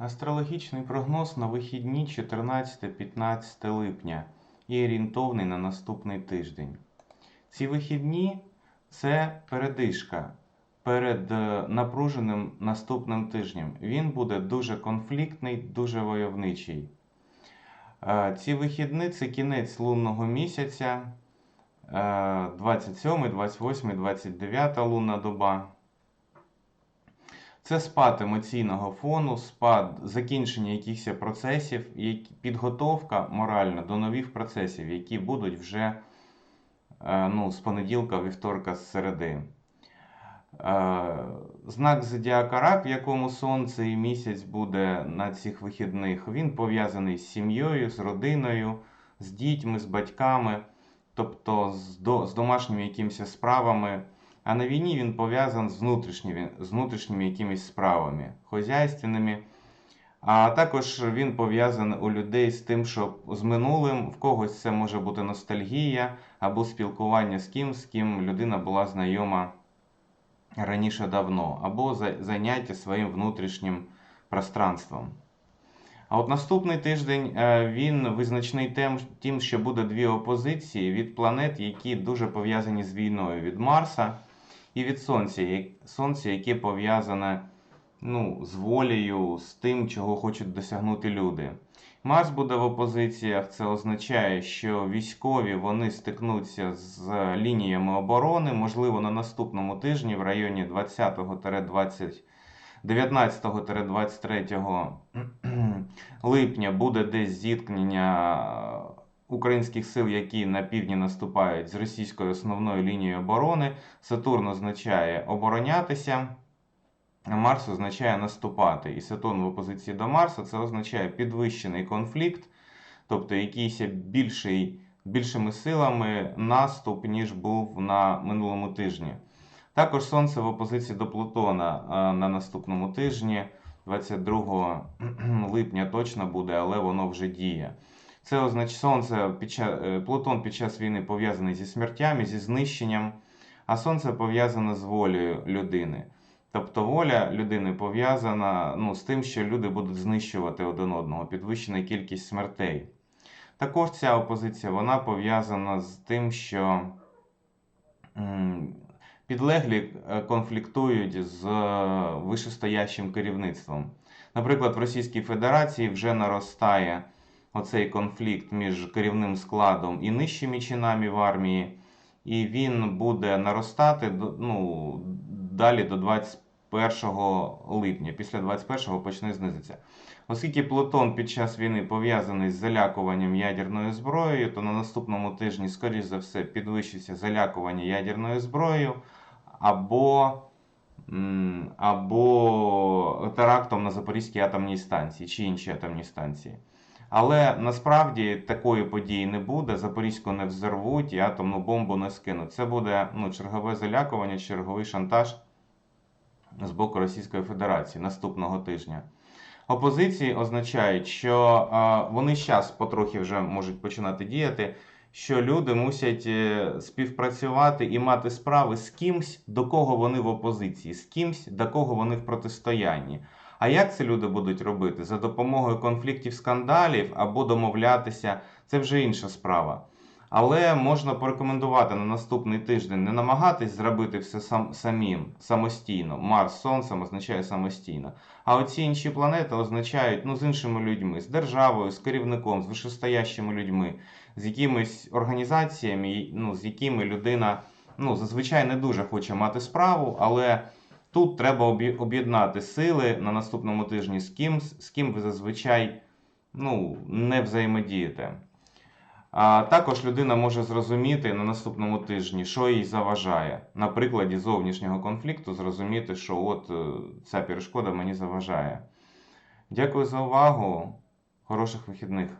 Астрологічний прогноз на вихідні 14-15 липня і орієнтовний на наступний тиждень. Ці вихідні це передишка перед е, напруженим наступним тижнем. Він буде дуже конфліктний, дуже войовничий. Е, Ці вихідні це кінець лунного місяця, е, 27, 28, 29 лунна доба. Це спад емоційного фону, спад закінчення якихось процесів, підготовка моральна до нових процесів, які будуть вже е, ну, з понеділка, вівторка, з середи. Е, Знак зодіака Рак, в якому сонце і місяць буде на цих вихідних, він пов'язаний з сім'єю, з родиною, з дітьми, з батьками, тобто з, домашніми якимись справами. А на війні він пов'язаний з внутрішніми, з внутрішніми якимись справами, хозяйственними. А також він пов'язаний у людей з тим, що з минулим в когось це може бути ностальгія або спілкування з ким, з ким людина була знайома раніше давно, або за- заняття своїм внутрішнім пространством. А от наступний тиждень е, він визначний тим, що буде дві опозиції від планет, які дуже пов'язані з війною від Марса і від Сонця, як- Сонця, яке пов'язане ну, з волею, з тим, чого хочуть досягнути люди. Марс буде в опозиціях, це означає, що військові вони стикнуться з лініями оборони, можливо, на наступному тижні в районі 20-20 19-23 липня буде десь зіткнення українських сил, які на півдні наступають з російською основною лінією оборони. Сатурн означає оборонятися, Марс означає наступати. І Сатурн в опозиції до Марса це означає підвищений конфлікт, тобто якийсь більший, більшими силами наступ, ніж був на минулому тижні. Також Сонце в опозиції до Плутона на наступному тижні, 22 липня точно буде, але воно вже діє. Це означає Сонце під час, Плутон під час війни пов'язаний зі смертями, зі знищенням, а Сонце пов'язане з волею людини. Тобто воля людини пов'язана ну, з тим, що люди будуть знищувати один одного, підвищена кількість смертей. Також ця опозиція вона пов'язана з тим, що підлеглі е, конфліктують з е, керівництвом. Наприклад, в Російській Федерації вже наростає оцей конфлікт між керівним складом і нижчими чинами в армії, і він буде наростати ну, далі до 21 липня. Після 21 почне знизитися. Оскільки Плутон під час війни пов'язаний з залякуванням ядерною зброєю, то на наступному тижні, скоріш за все, підвищиться залякування ядерною зброєю або, або терактом на Запорізькій атомній станції чи іншій атомній станції. Але насправді такої події не буде. Запорізьку не взорвуть і атомну бомбу не скинуть. Це буде ну, чергове залякування, черговий шантаж з боку Російської Федерації наступного тижня. Опозиції означають, що вони зараз потрохи вже можуть починати діяти, що люди мусять е, співпрацювати і мати справи з кимсь, до кого вони в опозиції, з кимсь, до кого вони в протистоянні. А як це люди будуть робити? За допомогою конфліктів скандалів або домовлятися, це вже інша справа. Але можна порекомендувати на наступний тиждень не намагатись зробити все сам, самим, самостійно. Марс Сонцем означає самостійно. А оці інші планети означають ну, з іншими людьми, з державою, з керівником, з вищестоящими людьми, з якимись організаціями, ну, з якими людина ну, зазвичай не дуже хоче мати справу, але тут треба об'єднати сили на наступному тижні з кимсь, з ким ви зазвичай ну, не взаємодієте. А також людина може зрозуміти на наступному тижні, що їй заважає. На прикладі зовнішнього конфлікту зрозуміти, що от е, ця перешкода мені заважає. Дякую за увагу. Хороших вихідних.